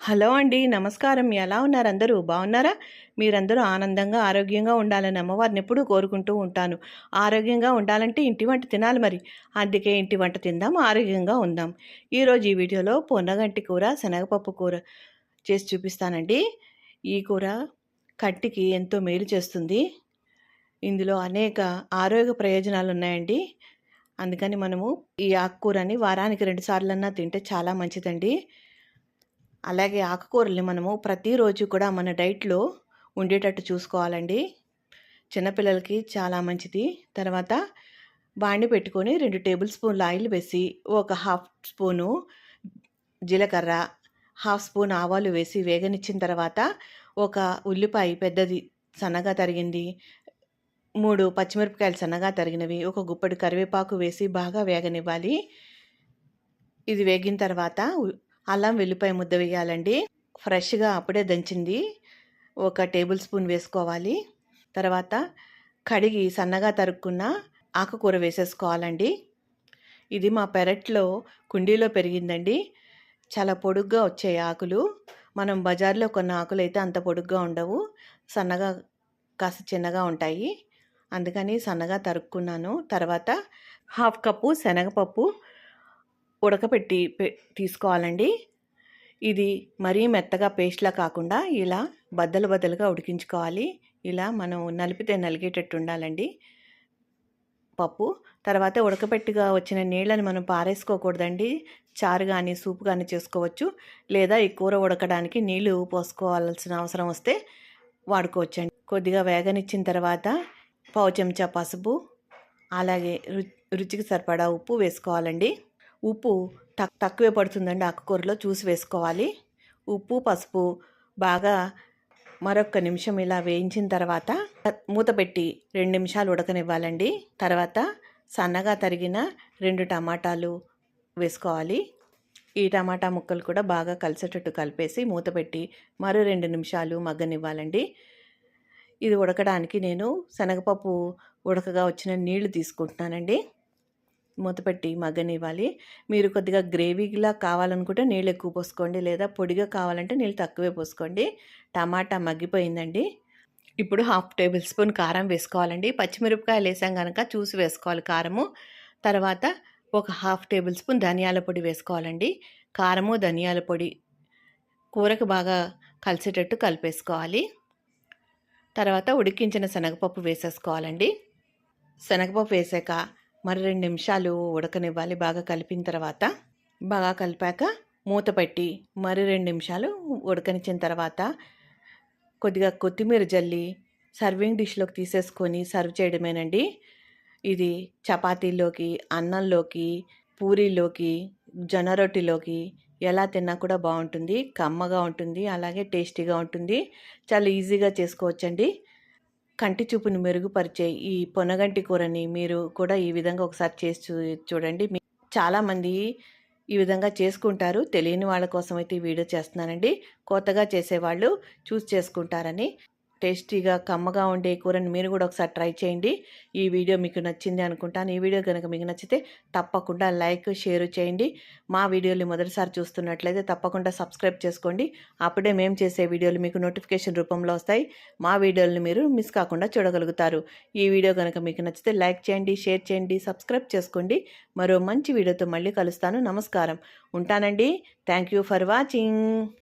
Hello అండి నమస్కారం. ఎలా ఉన్నారు అందరూ? బాగున్నారా మీరందరూ ఆనందంగా ఆరోగ్యంగా ఉండాలని అమ్మవారిని ఎప్పుడూ కోరుకుంటూ ఉంటాను. ఆరోగ్యంగా ఉండాలంటే ఇంటి వంట తినాలి మరి. అందుకే ఇంటి వంట తిందాం ఆరోగ్యంగా ఉందాం. ఈరోజు ఈ వీడియోలో పొన్నగంటి కూర శనగపప్పు కూర చేసి చూపిస్తానండి. ఈ కూర కంటికి ఎంతో మేలు చేస్తుంది. ఇందులో అనేక ఆరోగ్య ప్రయోజనాలు ఉన్నాయండి. అందుకని మనము ఈ ఆకుకూరని వారానికి రెండుసార్లు అన్నా తింటే చాలా మంచిదండి. అలాగే ఆకుకూరల్ని మనము ప్రతిరోజు కూడా మన డైట్లో ఉండేటట్టు చూసుకోవాలండి. చిన్నపిల్లలకి చాలా మంచిది. తర్వాత బాండి పెట్టుకొని రెండు టేబుల్ స్పూన్లు ఆయిల్ వేసి ఒక హాఫ్ స్పూను జీలకర్ర హాఫ్ స్పూన్ ఆవాలు వేసి వేగనిచ్చిన తర్వాత ఒక ఉల్లిపాయ పెద్దది సన్నగా తరిగింది మూడు పచ్చిమిరపకాయలు సన్నగా తరిగినవి ఒక గుప్పటి కరివేపాకు వేసి బాగా వేగనివ్వాలి. ఇది వేగిన తర్వాత అల్లం వెల్లిపాయ ముద్ద వేయాలండి. ఫ్రెష్గా అప్పుడే దంచింది. ఒక టేబుల్ స్పూన్ వేసుకోవాలి. తర్వాత కడిగి సన్నగా తరుక్కున్న ఆకుకూర వేసేసుకోవాలండి. ఇది మా పెరట్లో కుండీలో పెరిగిందండి. చాలా పొడుగ్గా వచ్చాయి ఆకులు. మనం బజార్లో కొన్న ఆకులు అయితే అంత పొడుగ్గా ఉండవు. సన్నగా కాస్త చిన్నగా ఉంటాయి. అందుకని సన్నగా తరుక్కున్నాను. తర్వాత హాఫ్ కప్పు శనగపప్పు ఉడకపెట్టి తీసుకోవాలండి. ఇది మరీ మెత్తగా పేస్ట్లా కాకుండా ఇలా బద్దలు బద్దలుగా ఉడికించుకోవాలి. ఇలా మనం నలిపితే నలిగేటట్టు ఉండాలండి. పప్పు. తర్వాత ఉడకపెట్టిగా వచ్చిన నీళ్ళని మనం పారేసుకోకూడదండి. చారు కానీ సూప్ కానీ చేసుకోవచ్చు. లేదా ఈ కూర ఉడకడానికి నీళ్ళు పోసుకోవాల్సిన అవసరం వస్తే వాడుకోవచ్చండి. కొద్దిగా వేగనిచ్చిన తర్వాత పావు చెంచా పసుపు అలాగే రుచికి సరిపడా ఉప్పు వేసుకోవాలండి. ఉప్పు తక్ తక్కువే పడుతుందండి ఆకుకూరలో చూసి వేసుకోవాలి. ఉప్పు పసుపు బాగా మరొక నిమిషం ఇలా వేయించిన తర్వాత మూత పెట్టి రెండు నిమిషాలు ఉడకనివ్వాలండి. తర్వాత సన్నగా తరిగిన రెండు టమాటాలు వేసుకోవాలి. ఈ టమాటా ముక్కలు కూడా బాగా కలిసేటట్టు కలిపేసి మూత పెట్టి మరో రెండు నిమిషాలు మగ్గనివ్వాలండి. ఇది ఉడకడానికి నేను శనగపప్పు ఉడకగా వచ్చిన నీళ్ళు తీసుకుంటున్నానండి. మూతపెట్టి మగ్గనివ్వాలి. మీరు కొద్దిగా గ్రేవీలా కావాలనుకుంటే నీళ్ళు ఎక్కువ పోసుకోండి. లేదా పొడిగా కావాలంటే నీళ్ళు తక్కువే పోసుకోండి. టమాటా మగ్గిపోయిందండి. ఇప్పుడు హాఫ్ టేబుల్ స్పూన్ కారం వేసుకోవాలండి. పచ్చిమిరపకాయలు వేసాం కనుక చూసి వేసుకోవాలి కారము. తర్వాత ఒక హాఫ్ టేబుల్ స్పూన్ ధనియాల పొడి వేసుకోవాలండి. కారము ధనియాల పొడి కూరకు బాగా కలిసేటట్టు కలిపేసుకోవాలి. తర్వాత ఉడికించిన శనగపప్పు వేసేసుకోవాలండి. శనగపప్పు వేసాక మరి రెండు నిమిషాలు ఉడకనివ్వాలి. బాగా కలిపిన తర్వాత బాగా కలిపాక మూత పెట్టి మరి రెండు నిమిషాలు ఉడకనిచ్చిన తర్వాత కొద్దిగా కొత్తిమీర జల్లి సర్వింగ్ డిష్లోకి తీసేసుకొని సర్వ్ చేయడమేనండి. ఇది చపాతీల్లోకి అన్నంలోకి పూరీలోకి జొన్న రొట్టెలోకి ఎలా తిన్నా కూడా బాగుంటుంది. కమ్మగా ఉంటుంది అలాగే టేస్టీగా ఉంటుంది. చాలా ఈజీగా చేసుకోవచ్చండి. కంటి చూపును మెరుగుపరిచే ఈ పొనగంటి కూరని మీరు కూడా ఈ విధంగా ఒకసారి చేసి చూడండి. చాలామంది ఈ విధంగా చేసుకుంటారు. తెలియని వాళ్ళ కోసం అయితే ఈ వీడియో చేస్తున్నానండి. కొత్తగా చేసేవాళ్ళు చూస్ చేసుకుంటారని. టేస్టీగా కమ్మగా ఉండే కూరని మీరు కూడా ఒకసారి ట్రై చేయండి. ఈ వీడియో మీకు నచ్చింది అనుకుంటాను. ఈ వీడియో కనుక మీకు నచ్చితే తప్పకుండా లైక్ షేర్ చేయండి. మా వీడియోలు మొదటిసారి చూస్తున్నట్లయితే తప్పకుండా సబ్స్క్రైబ్ చేసుకోండి. అప్పుడే మేము చేసే వీడియోలు మీకు నోటిఫికేషన్ రూపంలో వస్తాయి. మా వీడియోలను మీరు మిస్ కాకుండా చూడగలుగుతారు. ఈ వీడియో కనుక మీకు నచ్చితే లైక్ చేయండి షేర్ చేయండి సబ్స్క్రైబ్ చేసుకోండి. మరో మంచి వీడియోతో మళ్ళీ కలుస్తాను. నమస్కారం. ఉంటానండి. Thank you for watching.